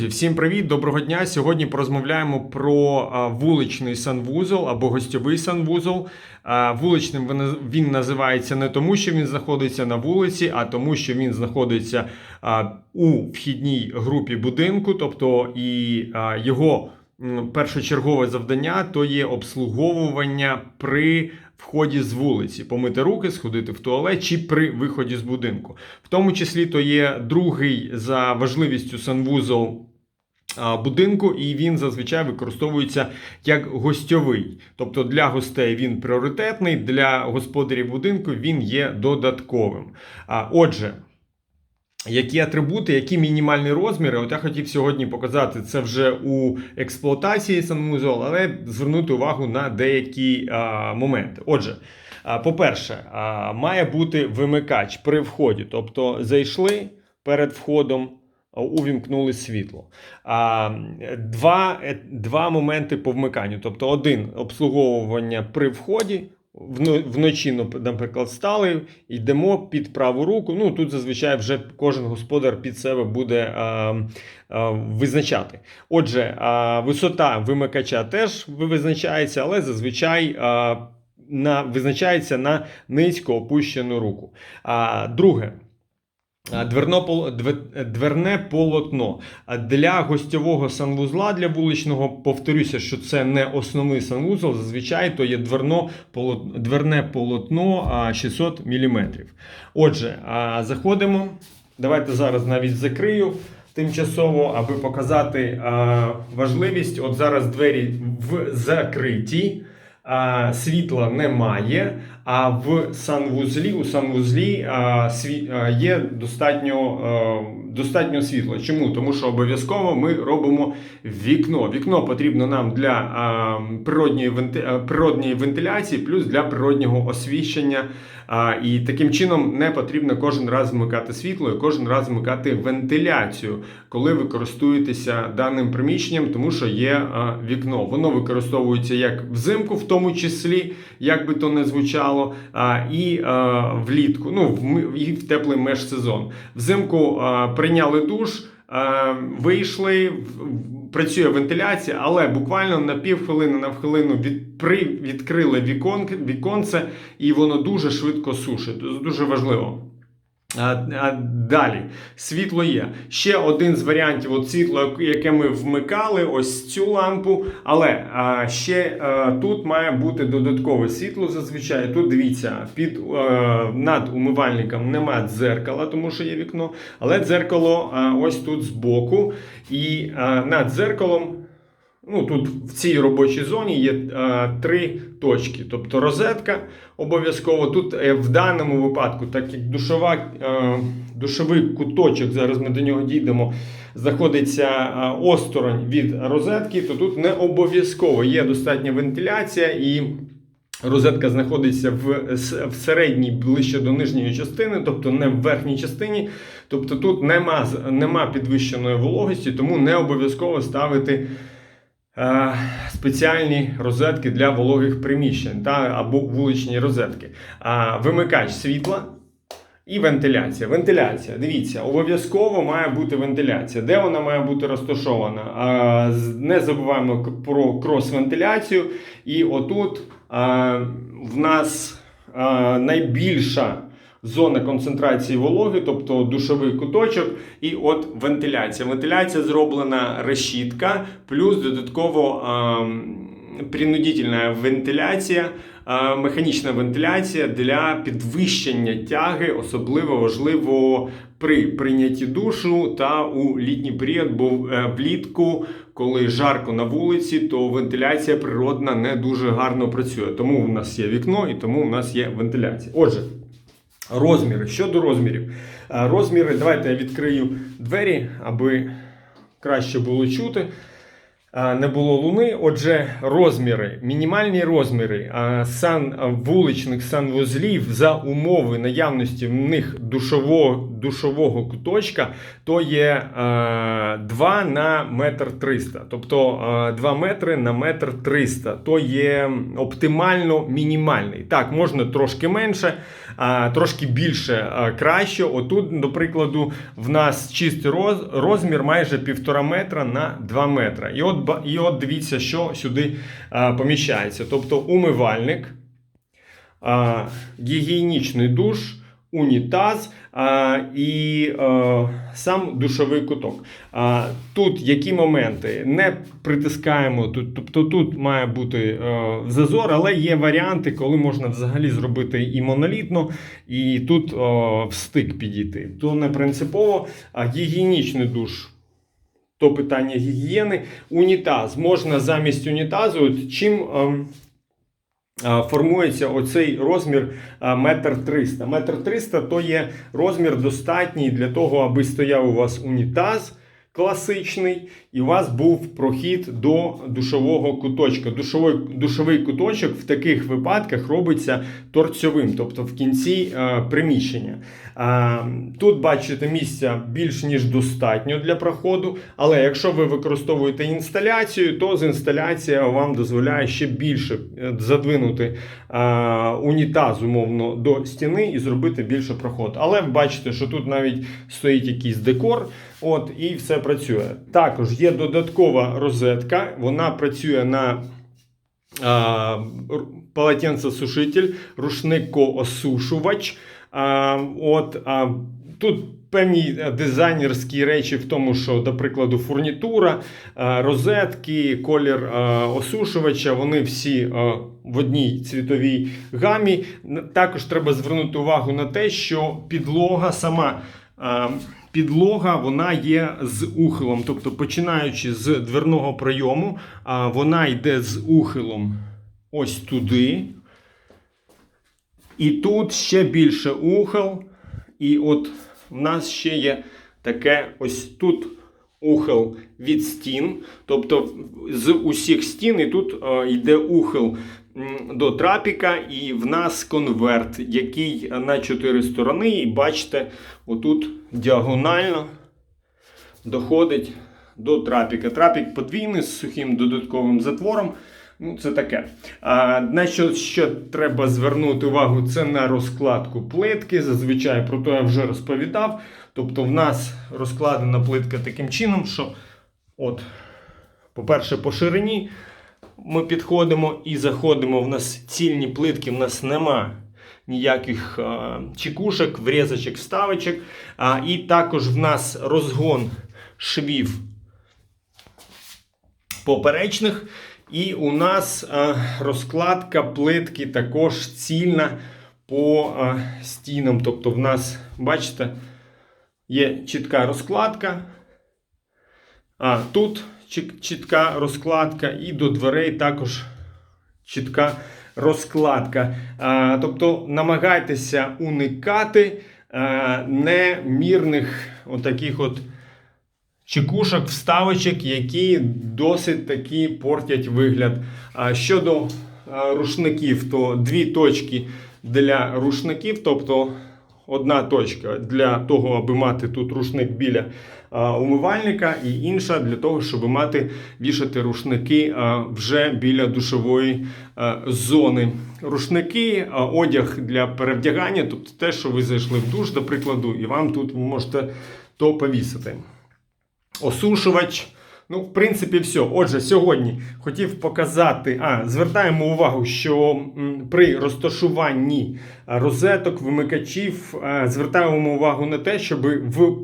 Всім привіт, доброго дня. Сьогодні порозмовляємо про вуличний санвузол або гостьовий санвузол. Вуличним він- називається не тому, що він знаходиться на вулиці, а тому, що він знаходиться у вхідній групі будинку, тобто і його першочергове завдання то є обслуговування при вході з вулиці, помити руки, сходити в туалет чи при виході з будинку. В тому числі то є другий за важливістю санвузол будинку, і він зазвичай використовується як гостьовий. Тобто для гостей він пріоритетний, для господарів будинку він є додатковим. Отже. Які атрибути, які мінімальні розміри? От я хотів сьогодні показати це вже у експлуатації санвузол, але звернути увагу на деякі а, моменти. Отже, по-перше, має бути вимикач при вході. Тобто зайшли перед входом, увімкнули світло. А, два, е, два моменти по вмиканню. Тобто, один обслуговування при вході. Вночі, наприклад, стали, йдемо під праву руку. Ну тут зазвичай вже кожен господар під себе буде а, а, визначати. Отже, а, висота вимикача теж визначається, але зазвичай а, на, визначається на низько опущену руку. А, друге. Дверно, дверне полотно. Для гостьового санвузла, для вуличного, повторюся, що це не основний санвузол, зазвичай то є дверно, дверне полотно 600 мм. Отже, заходимо. Давайте зараз навіть закрию тимчасово, аби показати важливість. От зараз двері в закриті. Світла немає, а в санвузлі у санвузлі а, сві, а, є достатньо, а, достатньо світла. Чому? Тому що обов'язково ми робимо вікно. Вікно потрібно нам для а, природньої, венти, природньої вентиляції, плюс для природнього освіщення. А, і таким чином не потрібно кожен раз вмикати світло і кожен раз вмикати вентиляцію, коли ви користуєтеся даним приміщенням, тому що є а, вікно. Воно використовується як взимку, в тому числі, як би то не звучало, а, і а, влітку, ну в, і в теплий межсезон. Взимку а, прийняли душ. а, Вийшли, працює вентиляція, але буквально на півхвилини, на хвилину від, при, відкрили вікон, віконце, і воно дуже швидко сушить. Дуже важливо. Далі, світло є. Ще один з варіантів от світло, яке ми вмикали, ось цю лампу. Але а, ще а, тут має бути додаткове світло. Зазвичай тут дивіться, під а, над умивальником немає дзеркала, тому що є вікно. Але дзеркало а, ось тут збоку. І а, над дзеркалом Ну, тут в цій робочій зоні є е, три точки. Тобто розетка обов'язково. Тут е, в даному випадку, так як душова, е, душовий куточок, зараз ми до нього дійдемо, знаходиться е, осторонь від розетки, то тут не обов'язково є достатня вентиляція і. Розетка знаходиться в, в середній ближче до нижньої частини, тобто не в верхній частині. Тобто тут нема, нема підвищеної вологості, тому не обов'язково ставити спеціальні розетки для вологих приміщень та, або вуличні розетки. Вимикач світла. І вентиляція. Вентиляція. Дивіться, обов'язково має бути вентиляція. Де вона має бути розташована? Не забуваємо про крос-вентиляцію. І отут в нас найбільша зона концентрації вологи, тобто душовий куточок, і от вентиляція. Вентиляція зроблена решітка, плюс додатково а, принудительна вентиляція, механічна вентиляція для підвищення тяги, особливо важливо при прийнятті душу та у літній період, бо е, влітку, коли жарко на вулиці, то вентиляція природна не дуже гарно працює. Тому в нас є вікно і тому в нас є вентиляція. Отже. Розміри. Щодо розмірів. Розміри, давайте я відкрию двері, аби краще було чути. Не було луни. Отже, розміри, мінімальні розміри а, сан, вуличних санвузлів за умови наявності в них душового, душового куточка, то є 2 на метр 300. Тобто 2 метри на метр 300. То є оптимально мінімальний. Так, можна трошки менше, трошки більше краще. Отут, до прикладу, в нас чистий роз, розмір майже півтора метра на 2 метра. І от, і от дивіться, що сюди поміщається. Тобто умивальник, гігієнічний душ, унітаз а, і е, сам душовий куток. А, тут які моменти? Не притискаємо, тут, тобто тут має бути е, зазор, але є варіанти, коли можна взагалі зробити і монолітно, і тут е, в стик підійти. То не принципово, а гігієнічний душ. То питання гігієни. Унітаз. Можна замість унітазу, чим ем, а, формується оцей розмір метр триста. Метр триста то є розмір достатній для того, аби стояв у вас унітаз класичний, і у вас був прохід до душового куточка. Душовий, душовий куточок в таких випадках робиться торцьовим, тобто в кінці е, приміщення. А, тут бачите місця більш ніж достатньо для проходу, але якщо ви використовуєте інсталяцію, то з інсталяція вам дозволяє ще більше е, задвинути а, унітаз умовно до стіни і зробити більше проход. Але ви бачите, що тут навіть стоїть якийсь декор, от і все працює. Також є додаткова розетка, вона працює на а, полотенцесушитель, рушникоосушувач. А, от, а, тут певні е, дизайнерські речі в тому, що, до прикладу, фурнітура, а, розетки, колір а, осушувача, вони всі в одній цвітовій гамі. Також треба звернути увагу на те, що підлога сама. А, Підлога вона є з ухилом, тобто починаючи з дверного прийому, вона йде з ухилом ось туди. І тут ще більше ухил. І от в нас ще є таке ось тут ухил від стін. Тобто з усіх стін і тут е, йде ухил до трапіка, і в нас конверт, який на чотири сторони. І бачите, отут діагонально доходить до трапіка. Трапік подвійний з сухим додатковим затвором. Ну, це таке. А, на що ще треба звернути увагу, це на розкладку плитки. Зазвичай про то я вже розповідав. Тобто, в нас розкладена плитка таким чином, що, от, по-перше, по ширині ми підходимо і заходимо. В нас цільні плитки, в нас нема ніяких а, чекушок, врізочок, вставочок. А, і також в нас розгон швів поперечних. І у нас е, розкладка плитки також цільна по е, стінам. Тобто, в нас, бачите, є чітка розкладка. А тут чітка розкладка, і до дверей також чітка розкладка. А, тобто намагайтеся уникати е, немірних отаких от чекушок, вставочок, які досить таки портять вигляд. А щодо рушників, то дві точки для рушників, тобто одна точка для того, аби мати тут рушник біля умивальника, і інша для того, щоб мати вішати рушники вже біля душової зони. Рушники, одяг для перевдягання, тобто те, що ви зайшли в душ, до прикладу, і вам тут ви можете то повісити осушувач. Ну, в принципі, все. Отже, сьогодні хотів показати. А, звертаємо увагу, що при розташуванні розеток, вимикачів, звертаємо увагу на те, щоб в,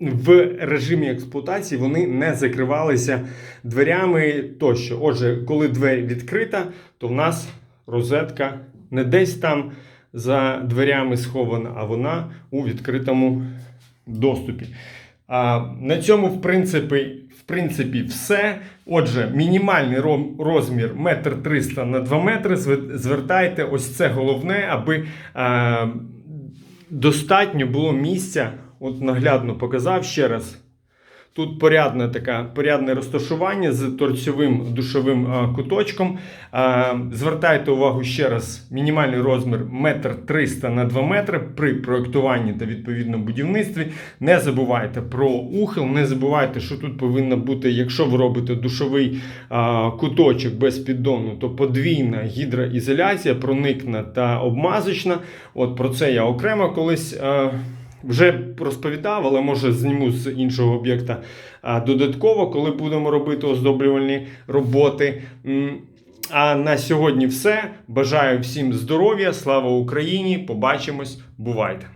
в режимі експлуатації вони не закривалися дверями тощо. Отже, коли двері відкрита, то в нас розетка не десь там за дверями схована, а вона у відкритому доступі. На цьому, в принципі, в принципі, все. Отже, мінімальний розмір 1,300 на 2 метри. Звертайте ось це головне, аби достатньо було місця. От наглядно показав ще раз. Тут порядне така, порядне розташування з торцьовим душовим куточком. Звертайте увагу ще раз: мінімальний розмір 1,300 на 2 метри при проєктуванні та відповідно будівництві. Не забувайте про ухил, не забувайте, що тут повинна бути, якщо ви робите душовий куточок без піддону, то подвійна гідроізоляція, проникна та обмазочна. От про це я окремо колись. Вже розповідав, але може зніму з іншого об'єкта додатково, коли будемо робити оздоблювальні роботи. А на сьогодні все. Бажаю всім здоров'я, слава Україні! Побачимось, бувайте!